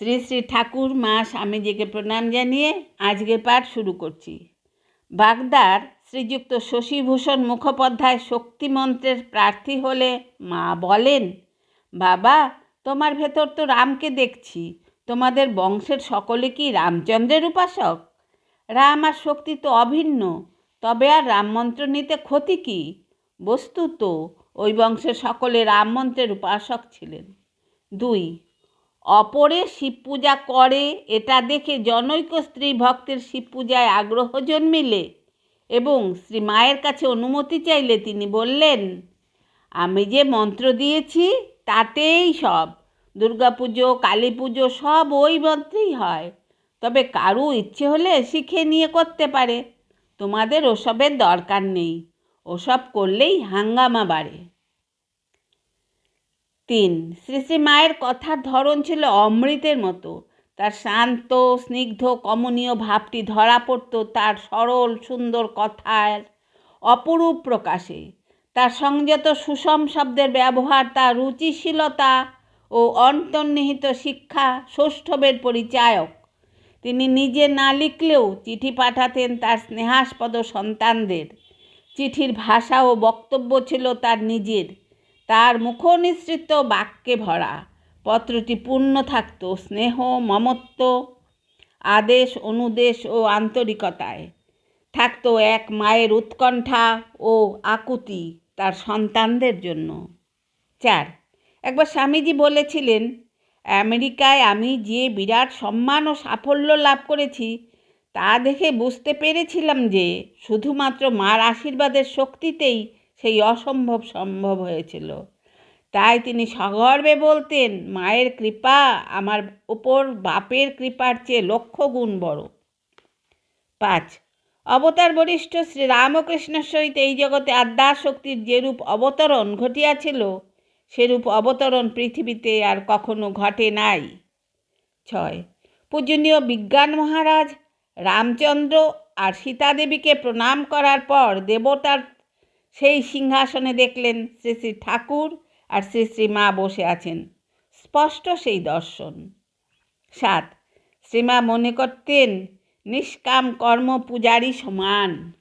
শ্রী শ্রী ঠাকুর মা স্বামীজিকে প্রণাম জানিয়ে আজকের পাঠ শুরু করছি। বাগদার শ্রীযুক্ত শশীভূষণ মুখোপাধ্যায় শক্তিমন্ত্রের প্রার্থী হলে মা বলেন, বাবা, তোমার ভেতর তো রামকে দেখছি। তোমাদের বংশের সকলে কি রামচন্দ্রের উপাসক? রাম আর শক্তি তো অভিন্ন। তবে আর রামমন্ত্র নিতে ক্ষতি কি? বস্তুত, ওই বংশের সকলে রামমন্ত্রের উপাসক ছিলেন। দুই অপরে শিব পূজা করে, এটা দেখে জনৈক স্ত্রী ভক্তের শিব পূজায় আগ্রহ জন্মিলে এবং শ্রী মায়ের কাছে অনুমতি চাইলে তিনি বললেন, আমি যে মন্ত্র দিয়েছি, তাতেই সব। দুর্গাপুজো কালী পুজো সব ওই মন্ত্রেই হয়। তবে কারু ইচ্ছে হলে শিখে নিয়ে করতে পারে। তোমাদের ওসবের দরকার নেই। ওসব করলেই হাঙ্গামা বাড়ে। তিন। শ্রী শ্রী মায়ের কথার ধরন ছিল অমৃতের মতো। তার শান্ত, স্নিগ্ধ, কমনীয় ভাবটি ধরা পড়ত তার সরল, সুন্দর কথার অপরূপ প্রকাশে। তার সংযত সুষম শব্দের ব্যবহার, তার রুচিশীলতা ও অন্তর্নিহিত শিক্ষা ষষ্ঠবের পরিচায়ক। তিনি নিজে না লিখলেও চিঠি পাঠাতেন তার স্নেহাস্পদ সন্তানদের। চিঠির ভাষা ও বক্তব্য ছিল তার নিজের। তার মুখনিসৃত বাক্যে ভরা। পত্রটি পূর্ণ থাকত স্নেহ, মমত্ব, আদেশ, অনুদেশ ও আন্তরিকতায়। থাকতো এক মায়ের উৎকণ্ঠা ও আকুতি তার সন্তানদের জন্য। চার, একবার স্বামীজি বলেছিলেন, আমেরিকায় আমি যে বিরাট সম্মান ও সাফল্য লাভ করেছি, তা দেখে বুঝতে পেরেছিলাম যে শুধুমাত্র মার আশীর্বাদের শক্তিতেই সেই অসম্ভব সম্ভব হয়েছিল। তাই তিনি সগর্বে বলতেন, মায়ের কৃপা আমার ওপর বাপের কৃপার চেয়ে লক্ষ গুণ বড়। পাঁচ, অবতার বরিষ্ঠ শ্রী রামকৃষ্ণের সহিত এই জগতে আদ্যার শক্তির যেরূপ অবতরণ ঘটিয়াছিল, সেরূপ অবতরণ পৃথিবীতে আর কখনো ঘটে নাই। ছয়, পূজনীয় বিজ্ঞান মহারাজ রামচন্দ্র আর সীতাদেবীকে প্রণাম করার পর দেবতার সেই সিংহাসনে দেখলেন শ্রী শ্রী ঠাকুর আর শ্রী শ্রী মা বসে আছেন। স্পষ্ট সেই দর্শন। সাত শ্রীমা মনে করতেন নিষ্কাম কর্ম পূজারই সমান।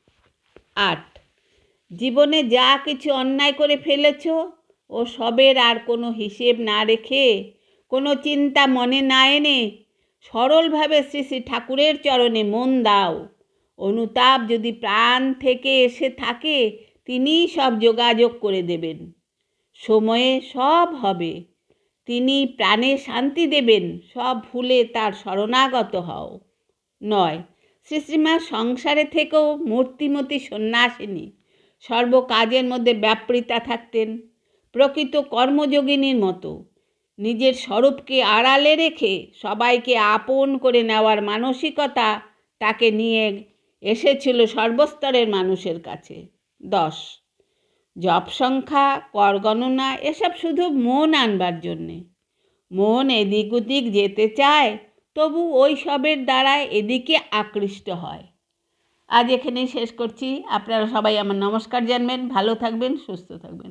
আট, জীবনে যা কিছু অন্যায় করে ফেলেছ, ও সবের আর কোনো হিসেব না রেখে, কোনো চিন্তা মনে না এনে, সরলভাবে শ্রী শ্রী ঠাকুরের চরণে মন দাও। অনুতাপ যদি প্রাণ থেকে এসে থাকে তিনিই সব যোগাযোগ করে দেবেন। সময়ে সব হবে। তিনি প্রাণে শান্তি দেবেন, সব ভুলে তার শরণাগত হও। নয় শ্রীশ্রীমা সংসারে থেকেও মূর্তিমতী সন্ন্যাসিনী, সর্বকাজের মধ্যে ব্যাপৃতা থাকতেন, প্রকৃত কর্মযোগিনীর মতো। নিজের স্বরূপকে আড়ালে রেখে সবাইকে আপন করে নেওয়ার মানসিকতা তাকে নিয়ে এসেছিল সর্বস্তরের মানুষের কাছে। দশ। জপ সংখ্যা, কর গণনা, এসব শুধু মন আনবার জন্যে। মন এদিক ওদিক যেতে চায়, তবু ওই সবের দ্বারা এদিকে আকৃষ্ট হয়। আজ এখানেই শেষ করছি। আপনারা সবাই আমার নমস্কার জানবেন, ভালো থাকবেন, সুস্থ থাকবেন।